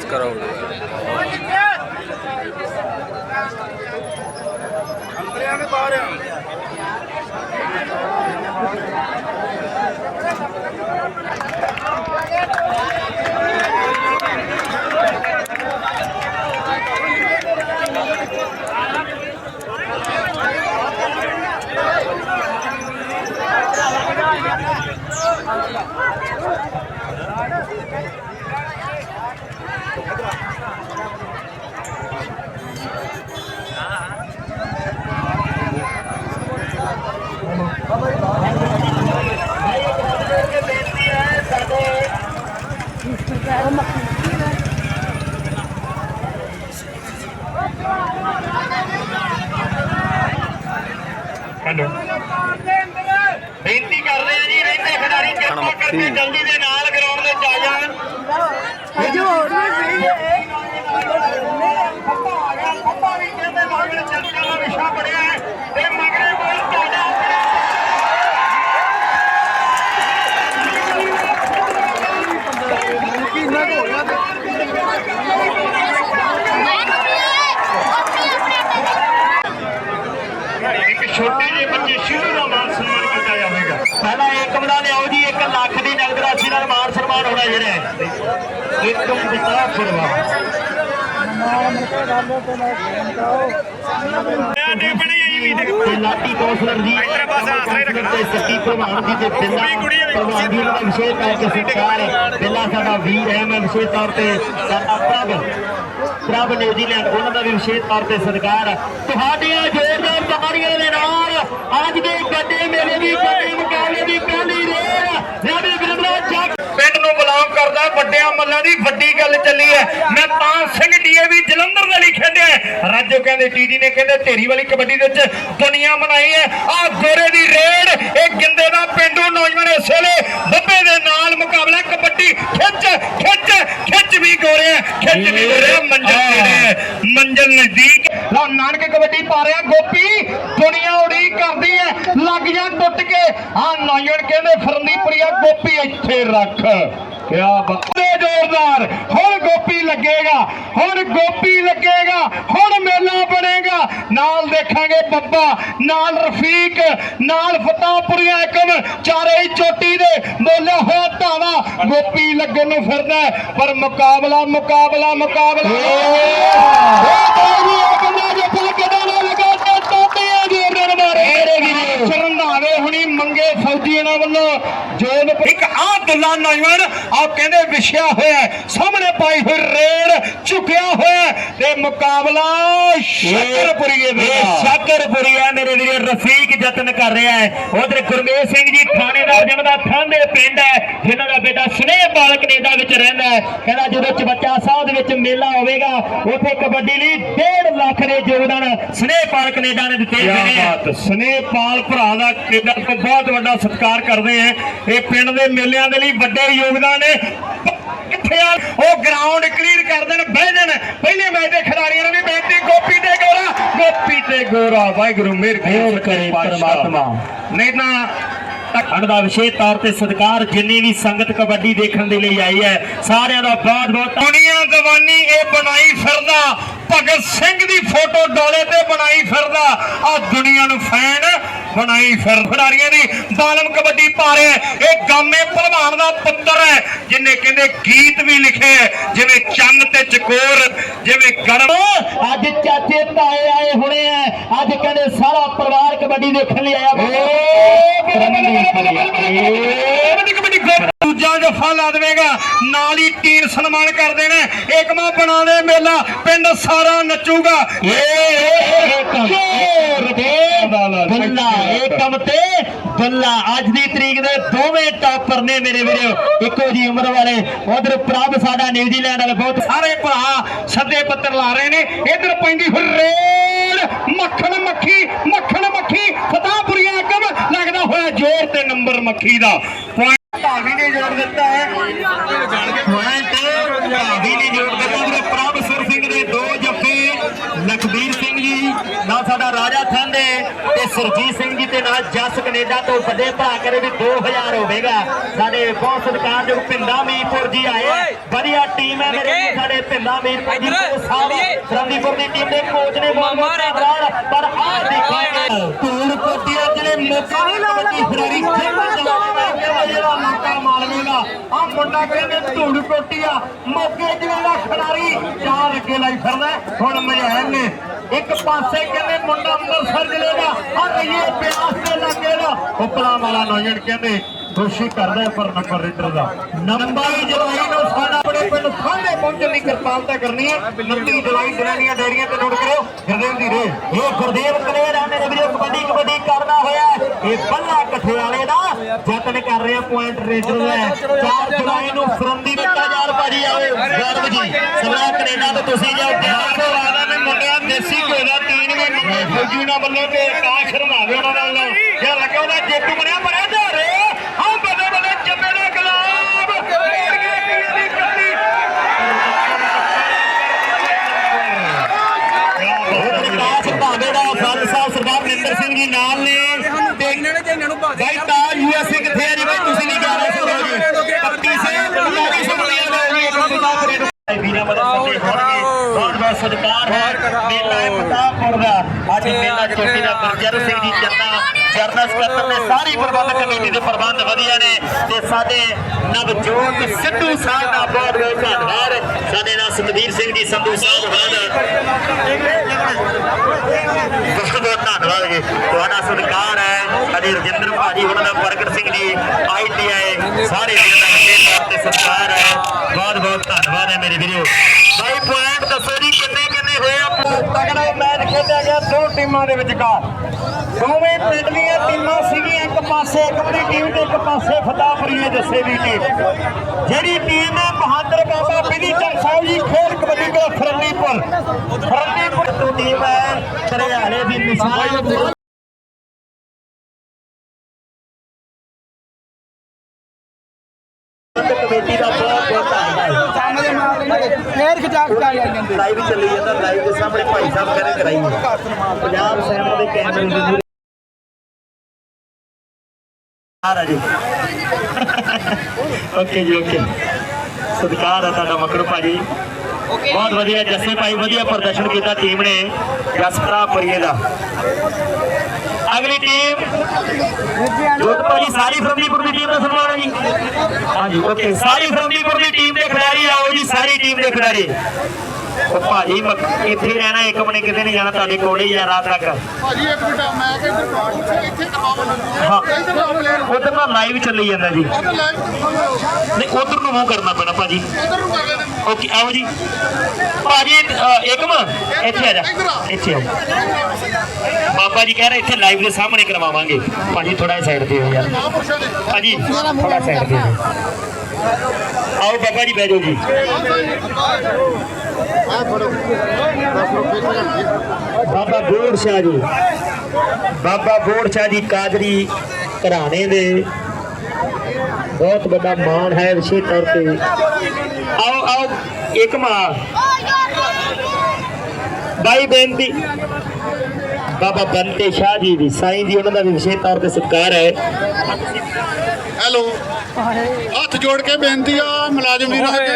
आवाज कराओ ਹੈਲੋ ਬੇਨਤੀ ਕਰ ਰਹੇ ਆ ਜੀ ਰਹਿੰਦੇ ਖਿਡਾਰੀ ਕਿਰਪਾ ਕਰਕੇ ਜਲਦੀ ਦੇ ਨਾਲ ਗਰਾਊਂਡ ਵਿੱਚ ਆ ਜਾਣ। ਅਜੋ ਹੋਰ ਵੀ ਸਹੀ ਹੈ ਆ ਗਿਆ ਖੱਪਾ ਵੀ ਕਹਿੰਦੇ ਚਰਚਾ ਦਾ ਵਿਸ਼ਾ ਬਣਿਆ ਹੈ ਤੇ ਮਗਰੇ ਕੋਈ ਤੁਹਾਡਾ ਕਿੰਨਾ ਕੁ ਹੋ ਗਿਆ ਇੱਕ ਛੋਟੇ ਜਿਹੇ ਬੱਚੇ ਸ਼ਿਰੂ ਦਾ ਮਾਨ ਸਨਮਾਨ ਕੀਤਾ ਜਾਵੇਗਾ ਪਹਿਲਾਂ ਏਕਮ ਦਾ ਲਿਆਓ ਜੀ 1 ਲੱਖ ਦੀ ਨਗਦ ਰਾਸ਼ੀ ਨਾਲ ਮਾਨ ਸਨਮਾਨ ਹੋਣਾ ਜਿਹੜਾ ਏਕਮ ਦਿੱਤਾ ਫੁਰਵਾ ਲਾਟੀ ਕੌਂਸਲਰ ਜੀ ਸੱਤੀ ਤੇ ਦਾ ਵਿਸ਼ੇਸ਼ ਤੌਰ ਤੇ ਸਤਿਕਾਰ ਬਿੱਲਾ ਸਾਡਾ ਵੀਰ ਹੈ ਮੈਂ ਵਿਸ਼ੇਸ਼ ਤੌਰ ਤੇ ਸਾਡਾ ਪ੍ਰਭ। ਪ੍ਰਭ ਨਿਊਜ਼ੀਲੈਂਡ ਉਹਨਾਂ ਦਾ ਵੀ ਵਿਸ਼ੇਸ਼ ਤੌਰ ਤੇ ਸਤਿਕਾਰ ਤੁਹਾਡੀਆਂ ਜ਼ੋਰਦਾਰ ਤਾੜੀਆਂ ਦੇ ਨਾਲ। ਅੱਜ ਦੇ ਗੱਡੇ ਮੇਲੇ ਦੀ ਗੱਡੇ ਮੁਕਾਬਲੇ ਦੀ ਪਹਿਲੀ ਰੇਲ ਨਵੀਂ ਬਿਰਲਾ ਚੱਕ ਪਿੰਡ ਨੂੰ ਬਿਲੋਂਗ ਵੱਡਿਆਂ ਮੱਲਾਂ ਦੀ ਵੱਡੀ ਗੱਲ ਚੱਲੀ ਹੈ। ਮੈਂ ਤਾਂ ਸਿੰਘ ਡੀਏਵੀ ਜਲੰਧਰ ਦੇ ਲਈ ਖੇਡਿਆ ਹੈ। ਰਾਜੋ ਕਹਿੰਦੇ, ਟੀਡੀ ਨੇ ਕਹਿੰਦੇ, ਢੇਰੀ ਵਾਲੀ ਕਬੱਡੀ ਦੇ ਵਿੱਚ ਦੁਨੀਆ ਬਣਾਈ ਹੈ। ਆ ਗੋਰੇ ਦੀ ਰੇਡ, ਇਹ ਗਿੰਦੇ ਦਾ ਪਿੰਡੂ ਨੌਜਵਾਨ ਇਸ ਵੇਲੇ ਬੱਬੇ ਦੇ ਨਾਲ ਮੁਕਾਬਲਾ ਕਬੱਡੀ ਖਿੱਚ ਖਿੱਚ ਖਿੱਚ ਵੀ ਗੋਰੇ ਖਿੱਚ ਵੀ ਗੋਰੇ ਮੰਜ਼ਲ ਨੇੜੇ ਮੰਜ਼ਲ ਨਜ਼ਦੀਕ। ਲਓ, ਨਾਨਕ ਕਬੱਡੀ ਪਾ ਰਿਹਾ ਗੋਪੀ। ਦੁਨੀਆ ਉਡੀਕ ਕਰਦੀ ਹੈ। ਲੱਗ ਜਾ ਟੁੱਟ ਕੇ। ਆ ਨੌਜਵਾਨ ਕਹਿੰਦੇ ਫਰੰਦੀਪੁਰੀਆ ਗੋਪੀ ਇੱਥੇ ਰੱਖ। ਕਿਆ ਬਾਤ ਜ਼ੋਰਦਾਰ। ਹੁਣ ਗੋਪੀ ਲੱਗੇਗਾ ਹੁਣ ਗੋਪੀ ਲੱਗੇਗਾ ਹੁਣ ਮੇਲਾ ਬਣੇਗਾ। ਨਾਲ ਦੇਖਾਂਗੇ ਬੱਬਾ ਨਾਲ ਰਫੀਕ ਨਾਲ ਫਤਾਪੁਰੀਆ ਇੱਕਮ ਚਾਰੇ ਹੀ ਚੋਟੀ ਦੇ ਬੋਲਿਆ ਹੋਇਆ ਧਾਵਾ। ਗੋਪੀ ਲੱਗਣ ਨੂੰ ਫਿਰਦਾ ਪਰ ਮੁਕਾਬਲਾ ਮੁਕਾਬਲਾ ਮੁਕਾਬਲਾ। ਚਰੰਦਾਵੇ ਹੁਣੀ ਮੰਗੇ ਫੌਜੀ ਇਹਨਾਂ ਵੱਲੋਂ। ਜੋਨ ਇੱਕ ਆ ਦੁੱਲਾ ਨੌਜਵਾਨ ਆ ਕਹਿੰਦੇ ਵਿਛਿਆ ਹੋਇਆ ਸਾਹਮਣੇ ਪਾਈ ਹੋਈ ਰੇਡ ਝੁਕਿਆ ਹੋਇਆ ਤੇ ਮੁਕਾਬਲਾ ਸ਼ਕਰਪੁਰੀਏ ਦਾ। ਸ਼ਕਰਪੁਰੀਆ ਮੇਰੇ ਵੀਰੇ ਰਫੀਕ ਯਤਨ ਕਰ ਰਿਹਾ ਹੈ। ਉਧਰ ਗੁਰਮੇਸ਼ ਸਿੰਘ ਜੀ ਥਾਣੇਦਾਰ ਜਿਹਨਾਂ ਦਾ ਥਾਂਦੇ ਪਿੰਡ ਹੈ। ਜਿਨ੍ਹਾਂ ਬਾਲ ਕੈਨੇਡਾ ਵਿੱਚ ਰਹਿੰਦਾ ਹੈ। ਕਹਿੰਦਾ ਜਦੋਂ ਚਬੱਚਾ ਸਾਹਿਬ ਦੇ ਵਿੱਚ ਮੇਲਾ ਹੋਵੇਗਾ ਉੱਥੇ ਕਬੱਡੀ ਲਈ 1.5 ਲੱਖ ਦੇ ਯੋਗਦਾਨ ਸਨੇਹ ਪਾਲ ਕੈਨੇਡਾ ਨੇ ਦਿੱਤੇ ਨੇ। ਬਾਤ। ਸਨੇਹ ਪਾਲ ਭਰਾ ਦਾ ਕੈਨੇਡਾ ਤੋਂ ਬਹੁਤ ਵੱਡਾ ਸਤਿਕਾਰ ਕਰਦੇ ਆ। ਇਹ ਪਿੰਡ ਦੇ ਮੇਲਿਆਂ ਦੇ ਲਈ ਵੱਡੇ ਯੋਗਦਾਨ ਨੇ। ਕਿੱਥੇ ਆ? ਉਹ ਗਰਾਊਂਡ ਕਲੀਅਰ ਕਰ ਦੇਣ ਬਹਿ ਜਾਣ। ਪਹਿਲੇ ਮੈਚ ਦੇ ਖਿਡਾਰੀਆਂ ਨੂੰ ਵੀ ਬੇਨਤੀ ਗੋਪੀ ਤੇ ਗੋਰਾ। ਗੋਪੀ ਤੇ ਗੋਰਾ। ਵਾਹਿਗੁਰੂ ਮਿਹਰ ਕਰੇ ਪਰਮਾਤਮਾ। ਨਹੀਂ ਤਾਂ ਅਖੰਡ ਦਾ ਵਿਸ਼ੇਸ਼ ਤੌਰ ਤੇ ਸਤਿਕਾਰ ਜਿੰਨੀ ਵੀ ਸੰਗਤ ਕਬੱਡੀ ਦੇਖਣ ਦੇ ਲਈ ਆਈ ਹੈ ਸਾਰਿਆਂ ਦਾ ਬਹੁਤ ਬਹੁਤ ਦੁਨੀਆ ਦੀਵਾਨੀ ਇਹ ਬਣਾਈ ਫਿਰਦਾ ਭਗਤ ਸਿੰਘ ਦੀ ਫੋਟੋ ਡੋਲੇ ਤੇ ਬਣਾਈ ਫਿਰਦਾ ਆ ਦੁਨੀਆ ਨੂੰ ਫੈਨ ਬਣਾਈ ਫਿਰ ਖਿਡਾਰੀਆਂ ਦੀ ਬਾਲਮ ਕਬੱਡੀ ਪਾ ਰਿਹਾ ਹੈ। ਇਹ ਗਾਮੇ ਭਲਵਾਨ ਦਾ ਪੁੱਤਰ ਹੈ ਜਿਨੇ ਕਹਿੰਦੇ ਗੀਤ ਵੀ ਲਿਖੇ ਜਿਵੇਂ ਚੰਨ ਤੇ ਚਕੋਰ ਜਿਵੇਂ ਗਰਮ ਅੱਜ ਚਾਚੇ ਤਾਏ ਆਏ ਹੋਣੇ ਆ ਅੱਜ ਕਹਿੰਦੇ ਸਾਰਾ ਪਰਿਵਾਰ ਕਬੱਡੀ ਦੇਖਣ ਲਈ ਆਇਆ ਕਬੱਡੀ ਕਬੱਡੀ ਦੂਜਾ ਜਫਾ ਲਾ ਦੇਵੇਗਾ ਨਾਲ ਹੀ ਟੀਮ ਸਨਮਾਨ ਕਰ ਦੇਣਾ ਏਕਮਾ ਬਣਾ ਦੇ ਮੇਲਾ ਪਿੰਡ ਸਾਰਾ ਨੱਚੂਗਾ ਬੱਲਾ ਏਕਮ ਤੇ ਬੱਲਾ ਅੱਜ ਦੀ ਤਰੀਕ ਦੇ ਦੋਵੇਂ ਟਾਪਰ ਨੇ ਮੇਰੇ ਵੀਰੋ ਇੱਕੋ ਜੀ ਉਮਰ ਵਾਲੇ ਉਧਰ ਪ੍ਰਭ ਸਾਡਾ ਨਿਊਜ਼ੀਲੈਂਡ ਵਾਲੇ ਬਹੁਤ ਸਾਰੇ ਭਰਾ ਸੱਦੇ ਪੱਤਰ ਲਾ ਰਹੇ ਨੇ। ਇਧਰ ਪੈਂਦੀ ਹੁਰੇੜ ਮੱਖਣ ਮੱਖੀ ਮੱਖਣ ਮੱਖੀ। ਲੱਗਦਾ ਹੋਇਆ ਜ਼ੋਰ ਤੇ ਨੰਬਰ ਮੱਖੀ ਦਾ। ਪੁਆਇੰਟ ਭਾਵੀ ਨੇ ਜੋੜ ਦਿੱਤਾ ਹੈ। ਪੁਆਇੰਟ ਭਾਵੀ ਨੇ ਜੋੜ ਦਿੱਤਾ। ਵੀਰੇ ਪ੍ਰਭ ਸੁਰ ਸਿੰਘ ਦੇ ਦੋ ਜੱਫੇ ਲਖਬੀਰ ਸਿੰਘ ਜੀ ਨਾਲ ਸਾਡਾ ਰਾਜਾ ਥਾਂਦੇ ਤੇ ਸਰਜੀਤ ਸਿੰਘ ਜੀ ਤੇ ਨਾਲ ਜਸ ਕੈਨੇਡਾ ਤੋਂ ਵੱਡੇ ਭਰਾ ਕਰੇ ਵੀ 2000 ਹੋਵੇਗਾ। ਸਾਡੇ ਬਹੁਤ ਸਤਿਕਾਰਯੋਗ ਪਿੰਡਾ ਮੀਰਪੁਰ ਜੀ ਆਏ ਆ। ਵਧੀਆ ਟੀਮ ਹੈ ਮੇਰੇ ਸਾਡੇ ਪਿੰਡਾ ਮੀਰਪੁਰ ਜੀ। ਸਾਹਿਬ ਸਰਦੀਪੁਰ ਦੀ ਟੀਮ ਦੇ ਕੋਚ ਨੇ ਬਹੁਤ ਪਰ ਆਹ ਦੇਖੋ ਧੂੜ ਕੋਟੀਆ ਜਿਹੜੇ ਮੌਕਾ ਹੀ ਕਬੱਡੀ ਖਿਡਾਰੀ ਖੇਡਣ ਚਲਾਉਂਦੇ ਜਿਹੜਾ ਮੌਕਾ ਮਾਲਵੇ ਦਾ। ਆ ਮੁੰਡਾ ਕਹਿੰਦੇ ਧੂੜ ਕੋਟੀਆ ਮੌਕੇ ਦਾ ਖਿਡਾਰੀ। ਅੱਗੇ ਲਾਈ ਫਿਰਦਾ ਹੁਣ ਮਜੈਲ ਨੇ ਇੱਕ ਪਾਸੇ ਕਹਿੰਦੇ ਮੁੰਡਾ ਅੰਮ੍ਰਿਤਸਰ ਜ਼ਿਲ੍ਹੇ ਦਾ ਆ ਰਹੀਏ ਬਿਆਸ ਦੇ ਲੱਗੇ ਦਾ। ਉਪਲਾ ਵਾਲਾ ਨੌਜਣ ਕਹਿੰਦੇ, ਦੋਸ਼ੀ ਕਰਦਾ ਪਰ ਨੰਬਰ ਰੇਡਰ ਦਾ। ਨੰਬਰ ਜੁਲਾਈ ਨੂੰ ਸਾਡਾ ਆਪਣੇ ਪਿੰਡ ਸਾਹਮਣੇ ਪਹੁੰਚਣ ਦੀ ਕਿਰਪਾਲਤਾ ਕਰਨੀ ਹੈ। 29 ਜੁਲਾਈ ਦਿਨਾਂ ਡੇਰੀਆਂ ਤੇ ਨੋਟ ਕਰਿਓ। ਗੁਰਦੇਵ ਦੀ ਰੇ ਇਹ ਗੁਰਦੇਵ ਕਲੇਰ ਆ, ਮੇਰੇ ਵੀਰੋ, ਕਬੱਡੀ ਕਬੱਡੀ ਕਰਦਾ ਹੋਇਆ ਇਹ ਬੱਲਾ ਕਠਿਆਲੇ ਦਾ ਯਤਨ ਕਰ ਰਿਹਾ ਪੁਆਇੰਟ ਰੇਡਰ ਦਾ 4 ਜੁਲਾਈ ਨੂੰ ਫਰੰਦੀ ਦਿੱਤਾ ਆਓ ਗਰਮ ਜੀ ਸਲਾਹ ਕੈਨੇਡਾ ਤੋਂ ਤੁਸੀਂ ਜਾਓ, ਬਿਹਾਰ ਤੋਂ ਵਾਲਾ ਨੇ ਮੁੰਡਿਆ ਦੇਸੀ ਘਿਓ ਤੀਨ ਵੀ ਮੰਗੇ ਫੌਜੀ ਨਾ ਵੱਲੋਂ ਤੇ ਆਕਾਸ਼ ਰਮਾਵੇ ਉਹਨਾਂ ਨਾਲ ਜੇ ਲੱਗਿਆ ਉਹਦਾ ਜੇਤੂ ਬਣਿਆ ਬੜਾ ਧਾਰੇ ਹਾਂ ਬੱਲੇ ਬੱਲੇ ਜੰਮੇ ਦਾ ਗੁਲਾਬ ਮੋੜ ਕੇ ਪੀਏ ਦੀ ਕੱਟੀ ਵਿਕਾਸ ਭਾਵੇਂ ਦਾ ਫਾਦਰ ਸਾਹਿਬ ਸਰਦਾਰ ਨਿੰਦਰ ਸਿੰਘ ਜੀ ਨਾਲ ਨੇ ਤੇ ਇਹਨਾਂ ਨੇ ਜੇ ਇਹਨਾਂ ਨੂੰ ਪਾ ਦੇ ਭਾਈ ਤਾਜ ਯੂਐਸਏ ਕਿੱਥੇ ਆ ਜੀ ਭਾਈ ਤੁਸੀਂ ਨਹੀਂ ਜਾ ਰਹੇ ਹੋ ਜੀ ਪੱਤੀ ਸੇ ਪੰਜਾਬੀ ਸੁਣੀਆਂ ਦਾ ਜੀ ਵੀਰਾਂ ਬੜਾ ਸੱਦੇ ਹੋਣਗੇ ਬਹੁਤ ਬਹੁਤ ਸਤਿਕਾਰ ਹੈ ਮੇਲਾ ਹੈ ਪਤਾਪੁਰ ਦਾ ਅੱਜ ਮੇਲਾ ਚੋਟੀ ਦਾ ਗੁਰਜਰ ਸਿੰਘ ਜੀ ਚੰਨਾ ਜਰਨਲ ਸਕੱਤਰ ਨੇ ਸਾਰੀ ਪ੍ਰਬੰਧਕ ਕਮੇਟੀ ਦੇ ਪ੍ਰਬੰਧ ਵਧੀਆ ਨੇ ਤੇ ਸਾਡੇ ਨਵਜੋਤ ਸਿੱਧੂ ਸਾਹਿਬ ਦਾ ਬਹੁਤ ਬਹੁਤ ਧੰਨਵਾਦ। ਸਾਡੇ ਨਾਲ ਸੁਖਬੀਰ ਸਿੰਘ ਜੀ ਸੰਧੂ ਸਾਹਿਬ ਹਨ ਬਹੁਤ ਬਹੁਤ ਧੰਨਵਾਦ ਜੀ। ਤੁਹਾਡਾ ਸਤਿਕਾਰ ਹੈ। ਸਾਡੇ ਰਜਿੰਦਰ ਭਾਜੀ ਉਹਨਾਂ ਦਾ ਪ੍ਰਗਟ ਸਿੰਘ ਜੀ ਆਈਟੀਆਈ ਸਾਰੇ ਵੀਰਾਂ ਦਾ ਵਿਸ਼ੇਸ਼ ਤੌਰ ਤੇ ਸਤਿਕਾਰ ਹੈ। ਬਹੁਤ ਬਹੁਤ ਧੰਨਵਾਦ ਹੈ ਮੇਰੇ ਵੀਰੋ। ਬਾਈ ਪੁਆਇੰਟ ਦੱਸੋ ਜੀ ਕਿੰਨੇ ਕਿੰਨੇ ਹੋਏ ਆ। ਤਗੜਾ ਮੈਚ ਖੇਡਿਆ ਗਿਆ ਦੋ ਟੀਮਾਂ ਦੇ ਵਿਚਕਾਰ। ਦੋਵੇਂ ਪਿੰਡ ਦੀਆਂ ਟੀਮਾਂ ਸੀਗੀਆਂ ਇੱਕ ਪਾਸੇ ਇੱਕ ਆਪਣੀ ਟੀਮ ਤੇ ਇੱਕ ਪਾਸੇ ਫਤਾਪੁਰੀਏ ਜੱਸੇ ਦੀ ਟੀਮ ਜਿਹੜੀ ਟੀਮ ਹੈ ਬਹਾਦਰ ਬਾਬਾ ਬਿਧੀ ਚੰਦ ਸਾਹਿਬ ਜੀ, ਖੇਡ ਕਬੱਡੀ ਦਾ ਫਰੰਦੀਪੁਰ। ਫਰੰਦੀਪੁਰ ਤੋਂ ਟੀਮ ਹੈ, ਹਰਿਆਣੇ ਦੀ ਮਿਸਾਲ। ਕਮੇਟੀ ਦਾ ਬਹੁਤ ਬਹੁਤ ਧੰਨਵਾਦ। ਫੇਰ ਖਿਚਾ ਖਿਚਾ ਜਾਂਦੇ ਲਾਈਵ ਚੱਲੀ ਜਾਂਦਾ ਲਾਈਵ ਦੇ ਸਾਹਮਣੇ ਭਾਈ ਸਾਹਿਬ ਕਹਿੰਦੇ ਕਰਾਈ ਪੰਜਾਬ ਸੈਨਾ ਦੇ ਕੈਮਰੇ ਆ ਰਾ ਜੀ। ਓਕੇ ਜੀ ਓਕੇ। ਸਤਿਕਾਰ ਹੈ ਤੁਹਾਡਾ ਮਕਰ ਭਾਜੀ। ਬਹੁਤ ਵਧੀਆ ਜੱਸੇ ਭਾਈ ਵਧੀਆ ਪ੍ਰਦਰਸ਼ਨ ਕੀਤਾ ਟੀਮ ਨੇ। ਜਸਪਰਾ ਪਰੀਏ ਦਾ। ਅਗਲੀ ਟੀਮ ਜੋਤ ਭਾਜੀ ਸਾਰੀ ਫਰੰਦੀਪੁਰ ਦੀ ਟੀਮ ਦਾ ਸਨਮਾਨ ਹੈ ਜੀ। ਹਾਂਜੀ ਓਕੇ ਸਾਰੀ ਫਰੰਦੀਪੁਰ ਦੀ ਟੀਮ ਦੇ ਖਿਡਾਰੀ ਆਓ ਜੀ ਸਾਰੀ ਟੀਮ ਦੇ ਖਿਡਾਰੀ। ਉਹ ਭਾਜੀ ਮ- ਇੱਥੇ ਹੀ ਰਹਿਣਾ ਇੱਕ ਮਣੇ ਕਿਤੇ ਨਹੀਂ ਜਾਣਾ ਤੁਹਾਡੇ ਕੋਲ ਹੀ ਆ ਰਾਤ ਤੱਕ। ਭਾਜੀ ਇੱਕ ਮਿੰਟ ਮੈਂ ਕਿ ਇੱਥੇ ਕਰਵਾਓ ਹਾਂ। ਇੱਧਰ ਲਾਓ ਪਲੇਅਰ ਉਧਰ ਨਾ ਲਾਈਵ ਚੱਲੀ ਜਾਂਦਾ ਜੀ। ਉਧਰ ਲਾਈਵ ਨਹੀਂ ਉਧਰ ਨੂੰ ਮੂੰਹ ਕਰਨਾ ਪੈਣਾ ਭਾਜੀ। ਉਧਰ ਨੂੰ ਕਰ ਲੈਣੇ ਓਕੇ ਆਓ ਜੀ। ਭਾਜੀ ਅ, ਏਕਮ ਇੱਥੇ ਆ ਜਾ। ਇੱਥੇ ਆ ਬਾਬਾ ਜੀ ਕਹਿ ਰਹੇ ਇੱਥੇ ਲਾਈਵ ਦੇ ਸਾਹਮਣੇ ਕਰਵਾਵਾਂਗੇ। ਭਾਜੀ ਥੋੜਾ ਸਾਈਡ ਤੇ ਹੋ ਯਾਰ। ਮਹਾਂਪੁਰਸ਼ਾਂ ਦੇ। ਭਾਜੀ ਥੋੜਾ ਸਾਈਡ ਤੇ ਹੋ। ਆਓ ਬਾਬਾ ਜੀ ਬਹਿ ਜਾਓ ਜੀ। ਬਾਬਾ ਬੋੜ ਸ਼ਾਹ ਜੀ। ਬਾਬਾ ਬੋੜ ਸ਼ਾਹ ਜੀ ਕਾਦਰੀ ਘਰਾਣੇ ਦੇ। ਬਹੁਤ ਵੱਡਾ ਮਾਣ ਹੈ ਵਿਸ਼ੇਸ਼ ਤੌਰ ਤੇ। ਆਓ ਆਓ, ਇੱਕ ਮਾਂ। ਬਾਈ ਬੇਨਤੀ। ਬਾਬਾ ਬੰਤੇ ਸ਼ਾਹ ਜੀ ਦੀ, ਸਾਈਂ ਜੀ, ਉਹਨਾਂ ਦਾ ਵੀ ਵਿਸ਼ੇ ਤੌਰ ਤੇ ਸਤਿਕਾਰ ਹੈ। ਹੈਲੋ। ਹੱਥ ਜੋੜ ਕੇ ਬੇਨਤੀ ਆ ਮੁਲਾਜ਼ਮ ਵੀਰਾਂ ਅੱਗੇ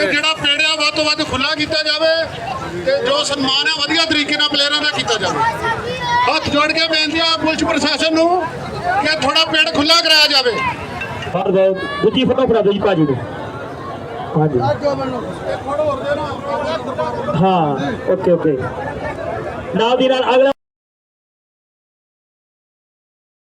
ਕਿ ਜਿਹੜਾ ਪੇੜਿਆ ਵੱਧ ਤੋਂ ਵੱਧ ਖੁੱਲਾ ਕੀਤਾ ਜਾਵੇ ਤੇ ਜੋ ਸਨਮਾਨ ਹੈ ਵਧੀਆ ਤਰੀਕੇ ਨਾਲ ਪਲੇਅਰਾਂ ਦਾ ਕੀਤਾ ਜਾਵੇ। ਹੱਥ ਜੋੜ ਕੇ ਬੇਨਤੀ ਆ ਪੁਲਿਸ ਪ੍ਰਸ਼ਾਸਨ ਨੂੰ ਕਿ ਥੋੜਾ ਪੇੜ ਖੁੱਲਾ ਕਰਾਇਆ ਜਾਵੇ। ਬਹੁਤ ਬਹੁਤ ਦੂਜੀ ਫੋਟੋ ਫੜਾ ਦਿਓ ਜੀ ਭਾਜੀ ਨੂੰ। ਹਾਂਜੀ ਹਾਂ ਓਕੇ ਓਕੇ। ਨਾਲ ਦੀ ਨਾਲ ਅਗਲਾ